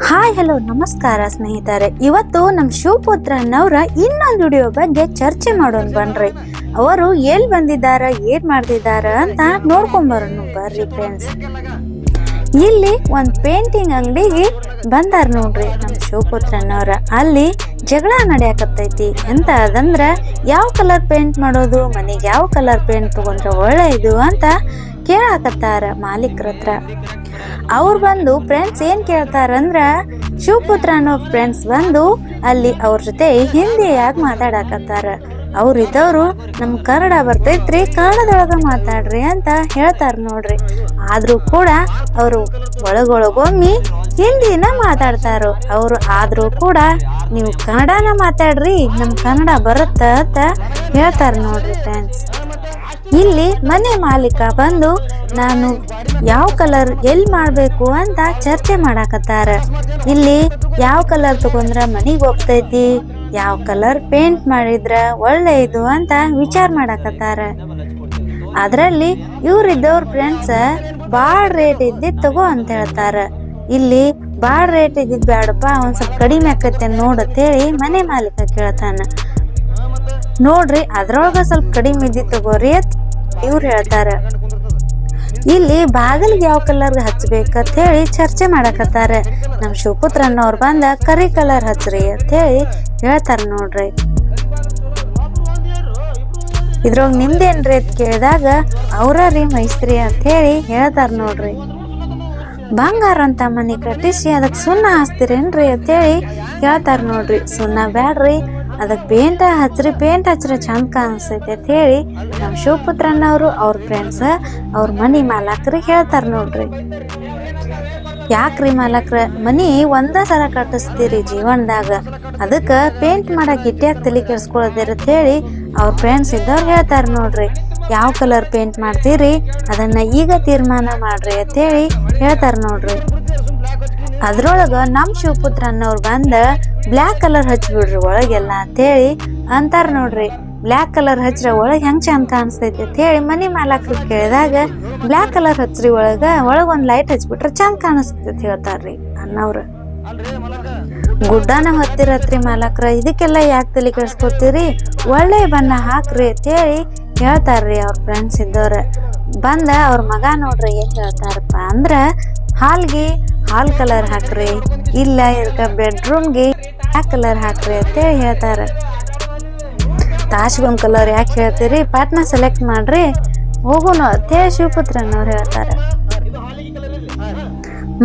Hi hello ನಮಸ್ಕಾರ ಸ್ನೇಹಿತರೆ. ಇವತ್ತು ನಮ್ಮ ಶಿವಪುತ್ರ ಅನ್ನೋರ ಇನ್ನೊಂದು ವಿಡಿಯೋ ಬಗ್ಗೆ ಚರ್ಚೆ ಮಾಡೋಣ ಬನ್ರಿ. ಅವರು ಎಲ್ಲಿ ಬಂದಿದ್ದಾರ, ಏನ್ ಮಾಡ್ತಿದಾರ ಅಂತ ನೋಡ್ಕೊಂಬರೋಣ ಬರ್ರಿ ಫ್ರೆಂಡ್ಸ್ ಇಲ್ಲಿ ಒಂದ್ ಪೇಂಟಿಂಗ್ ಅಂಗಡಿಗೆ ಬಂದಾರ ನೋಡ್ರಿ ನಮ್ಮ ಶಿವಪುತ್ರನವ್ರ. ಅಲ್ಲಿ ಜಗಳ ನಡೆಯಕತ್ತೈತಿ. ಎಂತ ಅದಂದ್ರ, ಯಾವ ಕಲರ್ ಪೇಂಟ್ ಮಾಡೋದು, ಮನೆಗೆ ಯಾವ ಕಲರ್ ಪೇಂಟ್ ತಗೊಂಡ್ರೆ ಒಳ್ಳೆಯದು ಅಂತ ಕೇಳಾಕತ್ತಾರ ಮಾಲೀಕರ ಹತ್ರ. ಅವ್ರು ಬಂದು ಫ್ರೆಂಡ್ಸ್ ಏನ್ ಕೇಳ್ತಾರಂದ್ರ ಶಿವಪುತ್ರ ಅನ್ನೋ ಫ್ರೆಂಡ್ಸ್ ಬಂದು ಅಲ್ಲಿ ಅವ್ರ ಜೊತೆ ಹಿಂದಿಯಾಗಿ ಮಾತಾಡಕತ್ತಾರ. ಅವ್ರು ಇದ್ದವರು ನಮ್ ಕನ್ನಡ ಬರ್ತೈತ್ರಿ ಕನ್ನಡದೊಳಗ ಮಾತಾಡ್ರಿ ಅಂತ ಹೇಳ್ತಾರ ನೋಡ್ರಿ. ಆದ್ರೂ ಕೂಡ ಅವರು ಒಳಗೊಳಗೊಮ್ಮಿ ಹಿಂದಿನ ಮಾತಾಡ್ತಾರ, ಅವರು ಆದ್ರೂ ಕೂಡ ನೀವು ಕನ್ನಡನ ಮಾತಾಡ್ರಿ, ನಮ್ ಕನ್ನಡ ಬರುತ್ತ ಅಂತ ಹೇಳ್ತಾರ ನೋಡ್ರಿ ಫ್ರೆಂಡ್ಸ್ ಇಲ್ಲಿ ಮನೆ ಮಾಲೀಕ ಬಂದು, ನಾನು ಯಾವ ಕಲರ್ ಎಲ್ಲಿ ಮಾಡಬೇಕು ಅಂತ ಚರ್ಚೆ ಮಾಡಾಕತ್ತಾರ. ಇಲ್ಲಿ ಯಾವ ಕಲರ್ ತಗೊಂಡ್ರ ಮನೆಗೆ ಹೋಗ್ತೈತಿ, ಯಾವ ಕಲರ್ ಪೇಂಟ್ ಮಾಡಿದ್ರ ಒಳ್ಳೆಯದು ಅಂತ ವಿಚಾರ ಮಾಡಾಕತ್ತಾರ. ಅದರಲ್ಲಿ ಇವ್ರಿದ್ದವ್ರ ಫ್ರೆಂಡ್ಸ್ ಭಾಳ ರೇಟ್ ಇದ್ದಿದ್ ತಗೋ ಅಂತ ಹೇಳ್ತಾರ. ಇಲ್ಲಿ ಭಾಳ ರೇಟ್ ಇದ್ದಿದ್ ಬ್ಯಾಡಪ್ಪ, ಒಂದ್ ಸ್ವಲ್ಪ ಕಡಿಮೆ ಆಕತ್ತೆ ನೋಡತ್ತೇಳಿ ಮನೆ ಮಾಲೀಕ ಕೇಳ್ತಾನ. ನೋಡ್ರಿ, ಅದ್ರೊಳಗ ಸ್ವಲ್ಪ ಕಡಿಮೆ ಇದ್ದಿ ತಗೋರಿ ಇವ್ರು ಹೇಳ್ತಾರ, ಇಲ್ಲಿ ಬಾಗಿಲಿಗೆ ಯಾವ ಕಲರ್ ಹಚ್ಬೇಕಂತ ಹೇಳಿ ಚರ್ಚೆ ಮಾಡಕತ್ತಾರೆ. ನಮ್ಮ ಶಿವಪುತ್ರ ಅನ್ನೋರು ಬಂದ ಕರಿ ಕಲರ್ ಹಚ್ರಿ ಅಂತ ಹೇಳಿ ಹೇಳ್ತಾರ ನೋಡ್ರಿ. ಇದ್ರೊಳಗೆ ನಿಮ್ದೇನ್ರಿ ಅಂತ ಕೇಳಿದಾಗ ಅವ್ರ ರೀ ಮೈಸ್ತ್ರಿ ಅಂತ ಹೇಳಿ ಹೇಳ್ತಾರ ನೋಡ್ರಿ. ಬಂಗಾರ ಅಂತ ಮನೆ ಕಟ್ಟಿಸಿ ಅದಕ್ಕೆ ಸುಣ್ಣ ಅಂತ ಅಂತೇಳಿ ಕೇಳ್ತಾರ ನೋಡ್ರಿ. ಸುಣ್ಣ ಬ್ಯಾಡ್ರಿ ಅದಕ್ಕೆ ಪೇಂಟ್ ಹಚ್ರಿ ಪೇಂಟ್ ಹಚ್ರಿ ಚಂದ ಕಾಣಿಸ್ತೈತೆ ಅಂತ ಹೇಳಿ ನಮ್ಮ ಶಿವಪುತ್ರನವರು, ಅವ್ರ ಫ್ರೆಂಡ್ಸ್ ಅವ್ರ ಮನಿ ಮಾಲಕ್ರಿಗೆ ಹೇಳ್ತಾರೆ ನೋಡ್ರಿ. ಯಾಕ್ರಿ ಮಾಲಕ್ರ, ಮನಿ ಒಂದ ಸಲ ಕಟ್ಟಿಸ್ತೀರಿ ಜೀವನದಾಗ. ಅದಕ್ಕೆ ಪೇಂಟ್ ಮಾಡಕ್ ಇಟ್ಯಾಕ್ ತಲೆ ಅಂತ ಹೇಳಿ ಅವ್ರ ಫ್ರೆಂಡ್ಸ್ ಇದ್ದವ್ರು ಹೇಳ್ತಾರೆ ನೋಡ್ರಿ. ಯಾವ ಕಲರ್ ಪೇಂಟ್ ಮಾಡ್ತೀರಿ, ಅದನ್ನ ಈಗ ತೀರ್ಮಾನ ಮಾಡ್ರಿ ಅಂತ ಹೇಳಿ ಹೇಳ್ತಾರ ನೋಡ್ರಿ. ಅದ್ರೊಳಗ ನಮ್ ಶಿವಪುತ್ರ ಅನ್ನೋರ್ ಬಂದ ಬ್ಲ್ಯಾಕ್ ಕಲರ್ ಹಚ್ಬಿಡ್ರಿ ಒಳಗೆಲ್ಲ ಅಂತೇಳಿ ಅಂತಾರ ನೋಡ್ರಿ. ಬ್ಲ್ಯಾಕ್ ಕಲರ್ ಹಚ್ರ ಒಳಗೆ ಹೆಂಗ್ ಚಂದ ಕಾಣಿಸ್ತೈತಿ ಅಂತ ಹೇಳಿ ಮನಿ ಮಾಲಕ್ರು ಕೇಳಿದಾಗ ಬ್ಲ್ಯಾಕ್ ಕಲರ್ ಹಚ್ರಿ ಒಳಗ ಒಳಗ್ ಒಂದ್ ಲೈಟ್ ಹಚ್ಬಿಟ್ರೆ ಚಂದ ಕಾಣಿಸ್ತೈತಿ ಹೇಳ್ತಾರ್ರಿ ಅನ್ನವ್ರ. ಗುಡ್ಡಾನ ಹೊತ್ತಿರತ್ರಿ ಮಾಲಕ್ರ, ಇದಕ್ಕೆಲ್ಲ ಯಾಕೆ ತಲೆ ಕೆಡ್ಸ್ಕೊತೀರಿ ಒಳ್ಳೆ ಬಣ್ಣ ಹಾಕ್ರಿ ಅಂತೇಳಿ ಹೇಳ್ತಾರ್ರಿ ಅವ್ರ ಫ್ರೆಂಡ್ಸ್ ಇದ್ದವ್ರ. ಬಂದ ಅವ್ರ ಮಗ ನೋಡ್ರಿ ಏನ್ ಹೇಳ್ತಾರಪ್ಪ ಅಂದ್ರ, ಹಾಲ್ಗೆ ಹಾಲ್ ಕಲರ್ ಹಾಕ್ರಿ. ಇಲ್ಲ ಇದಕ್ಕ ಬೆಡ್ರೂಮ್ಗೆ ಯಾಕೆ ಕಲರ್ ಹಾಕ್ರಿ ಅಂತೇಳಿ ಹೇಳ್ತಾರ. ತಾಶ್ಗೊಂದ್ ಕಲರ್ ಯಾಕೆ ಹೇಳ್ತೀರಿ? ಪಾಟ್ನ ಸೆಲೆಕ್ಟ್ ಮಾಡ್ರಿ. ಹೋಗೋಣ ಅಂತೇಳಿ ಶಿವಪುತ್ರನವ್ರು ಹೇಳ್ತಾರ.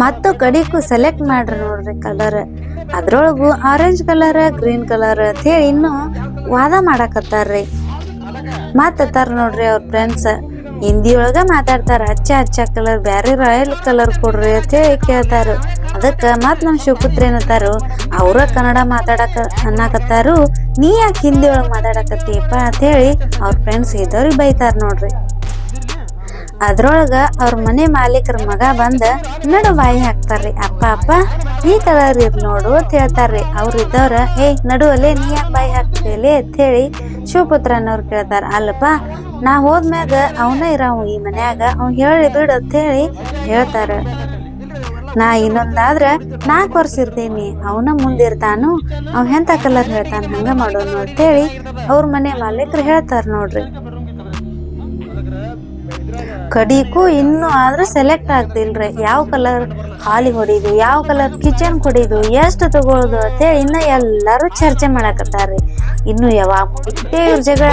ಮತ್ತು ಕಡಿಕು ಸೆಲೆಕ್ಟ್ ಮಾಡ್ರಿ ನೋಡ್ರಿ ಕಲರ್ ಅದ್ರೊಳಗು ಆರೆಂಜ್ ಕಲರ್ ಗ್ರೀನ್ ಕಲರ್ ಅಂತ ಹೇಳಿ ಇನ್ನು ವಾದ ಮಾಡಾಕತ್ತಾರ್ರಿ. ತರ್ ನೋಡ್ರಿ ಅವ್ರ ಫ್ರೆಂಡ್ಸ್ ಹಿಂದಿ ಒಳಗ ಮಾತಾಡ್ತಾರ. ಹಚ್ಚ ಹಚ್ಚ ಕಲರ್ ಬ್ಯಾರೆ ರಾಯಲ್ ಕಲರ್ ಕೊಡ್ರಿ ಅಂತ ಹೇಳಿ ಕೇಳ್ತಾರ. ಅದಕ್ಕ ಮತ್ ನಮ್ ಶಿವಪುತ್ರ ಏನತ್ತಾರು ಅವ್ರ ಕನ್ನಡ ಮಾತಾಡಕ ಅನ್ನಾಕತ್ತಾರು, ನೀ ಯಾಕೆ ಹಿಂದಿ ಒಳಗ್ ಮಾತಾಡಕತ್ತೀಯಪ್ಪ ಅಂತ ಹೇಳಿ ಅವ್ರ ಫ್ರೆಂಡ್ಸ್ ಇದ್ದವ್ರಿಗೆ ಬೈತಾರ ನೋಡ್ರಿ. ಅದ್ರೊಳಗ ಅವ್ರ ಮನೆ ಮಾಲೀಕರ ಮಗ ಬಂದ ನಡು ಬಾಯಿ ಹಾಕ್ತಾರ್ರಿ. ಅಪ್ಪ ಅಪ್ಪ ಈ ಕಲರ್ ಇರ್ ನೋಡು ಅಂತ ಹೇಳ್ತಾರ್ರಿ. ಅವ್ರ ಇದ್ದವ್ರ ಏ ನಡುವಲ್ಲೇ ನೀ ಬಾಯಿ ಹಾಕ್ತೇಲಿ ಅಂತ ಹೇಳಿ ಶಿವಪುತ್ರನವ್ರು ಕೇಳ್ತಾರ, ಅಲ್ಲಪ್ಪ, ನಾ ಹೋದ್ಮ್ಯಾಗ ಅವನ ಇರವ ಈ ಮನ್ಯಾಗ, ಅವ್ನು ಹೇಳಿ ಬಿಡು ಅಂತ ಹೇಳಿ ಹೇಳ್ತಾರ. ನಾ ಇನ್ನೊಂದಾದ್ರ ನಾಲ್ಕು ವರ್ಷ ಇರ್ತೀನಿ, ಅವನ ಮುಂದಿರ್ತಾನು ಅವ್ ಎಂತ ಕಲರ್ ಹೇಳ್ತಾನ, ಹಂಗ ಮಾಡೋನು ಅಂತೇಳಿ ಅವ್ರ ಮನೆ ಮಾಲೀಕರು ಹೇಳ್ತಾರ ನೋಡ್ರಿ. ಕಡಿಕು ಇನ್ನು ಆದ್ರೆ ಸೆಲೆಕ್ಟ್ ಆಗ್ತಿಲ್ರಿ ಯಾವ ಕಲರ್ ಹಾಲಿ ಹೊಡಿದು, ಯಾವ ಕಲರ್ ಕಿಚನ್ ಕೊಡಿದು, ಎಷ್ಟು ತಗೊಳ್ಳೋದು ಅಂತ ಇನ್ನ ಎಲ್ಲಾರು ಚರ್ಚೆ ಮಾಡಕತ್ತಾರ್ರಿ. ಇನ್ನು ಯಾವಾಗ ಇವ್ರ ಜಗಳ?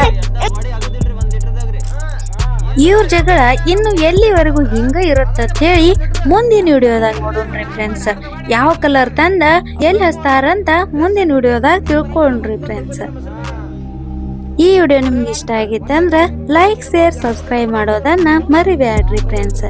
ಇವ್ರ ಜಗಳ ಇನ್ನು ಎಲ್ಲಿವರೆಗೂ ಹಿಂಗ ಇರುತ್ತೆ ಹೇಳಿ ಮುಂದಿನ ವಿಡಿಯೋದಾಗ ನೋಡೋಣ್ರಿ ಫ್ರೆಂಡ್ಸ್ ಯಾವ ಕಲರ್ ತಂದ, ಎಲ್ಲಿ ಹಚ್ತಾರಂತ ಮುಂದಿನ ವಿಡಿಯೋದಾಗ ತಿಳ್ಕೊಂಡ್ರಿ ಫ್ರೆಂಡ್ಸ್ ಈ ವಿಡಿಯೋ ನಿಮ್ಗೆ ಇಷ್ಟ ಆಗಿತ್ತಂದ್ರೆ ಲೈಕ್ ಶೇರ್ ಸಬ್ಸ್ಕ್ರೈಬ್ ಮಾಡೋದನ್ನ ಮರಿಬೇಡ್ರಿ ಫ್ರೆಂಡ್ಸ್